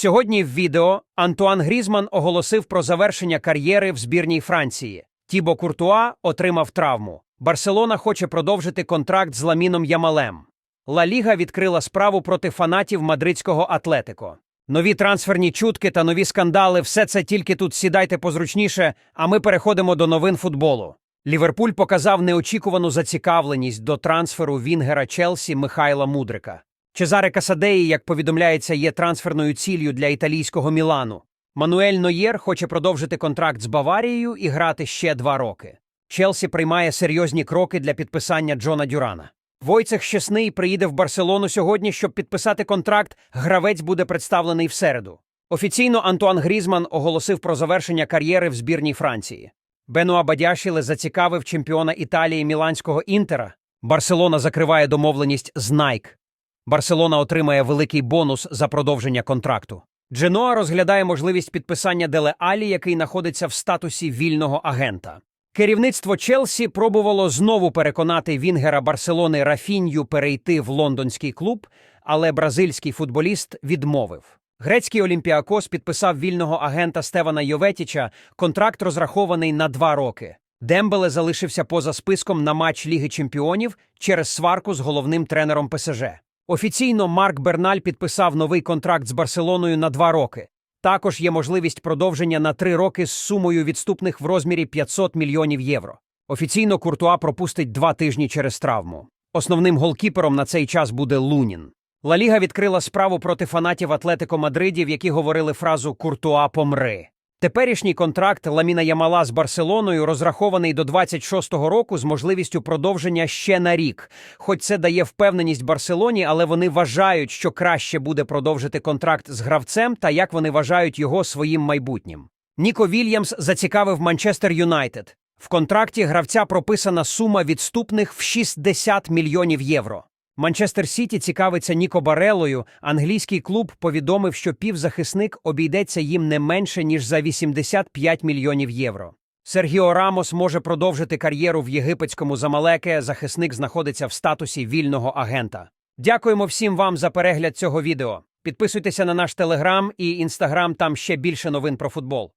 Сьогодні в відео Антуан Грізман оголосив про завершення кар'єри в збірній Франції. Тібо Куртуа отримав травму. Барселона хоче продовжити контракт з Ламіном Ямалем. Ла Ліга відкрила справу проти фанатів мадридського Атлетико. Нові трансферні чутки та нові скандали все це тільки тут сідайте позручніше, а ми переходимо до новин футболу. Ліверпуль показав неочікувану зацікавленість до трансферу Вінгера Челсі Михайла Мудрика. Чезаре Касадеї, як повідомляється, є трансферною ціллю для італійського Мілану. Мануель Ноєр хоче продовжити контракт з Баварією і грати ще два роки. Челсі приймає серйозні кроки для підписання Джона Дюрана. Войцех Щесний приїде в Барселону сьогодні, щоб підписати контракт. Гравець буде представлений в середу. Офіційно Антуан Грізман оголосив про завершення кар'єри в збірній Франції. Бенуа Бадяшіле зацікавив чемпіона Італії Міланського Інтера. Барселона закриває домовленість з Nike. Барселона отримає великий бонус за продовження контракту. Дженоа розглядає можливість підписання Деле Алі, який знаходиться в статусі вільного агента. Керівництво Челсі пробувало знову переконати Вінгера Барселони Рафінью перейти в лондонський клуб, але бразильський футболіст відмовив. Грецький Олімпіакос підписав вільного агента Стевана Йоветіча, контракт розрахований на два роки. Дембеле залишився поза списком на матч Ліги Чемпіонів через сварку з головним тренером ПСЖ. Офіційно Марк Берналь підписав новий контракт з Барселоною на два роки. Також є можливість продовження на три роки з сумою відступних в розмірі 500 мільйонів євро. Офіційно Куртуа пропустить два тижні через травму. Основним голкіпером на цей час буде Лунін. Ла Ліга відкрила справу проти фанатів Атлетико Мадридів, які говорили фразу Куртуа помри. Теперішній контракт Ламіна Ямала з Барселоною розрахований до 26-го року з можливістю продовження ще на рік. Хоч це дає впевненість Барселоні, але вони вважають, що краще буде продовжити контракт з гравцем та як вони вважають його своїм майбутнім. Ніко Вільямс зацікавив Манчестер Юнайтед. В контракті гравця прописана сума відступних в 60 мільйонів євро. Манчестер Сіті цікавиться Ніко Барелою. Англійський клуб повідомив, що півзахисник обійдеться їм не менше ніж за 85 мільйонів євро. Сергіо Рамос може продовжити кар'єру в єгипетському замалеке. Захисник знаходиться в статусі вільного агента. Дякуємо всім вам за перегляд цього відео. Підписуйтеся на наш телеграм і інстаграм. Там ще більше новин про футбол.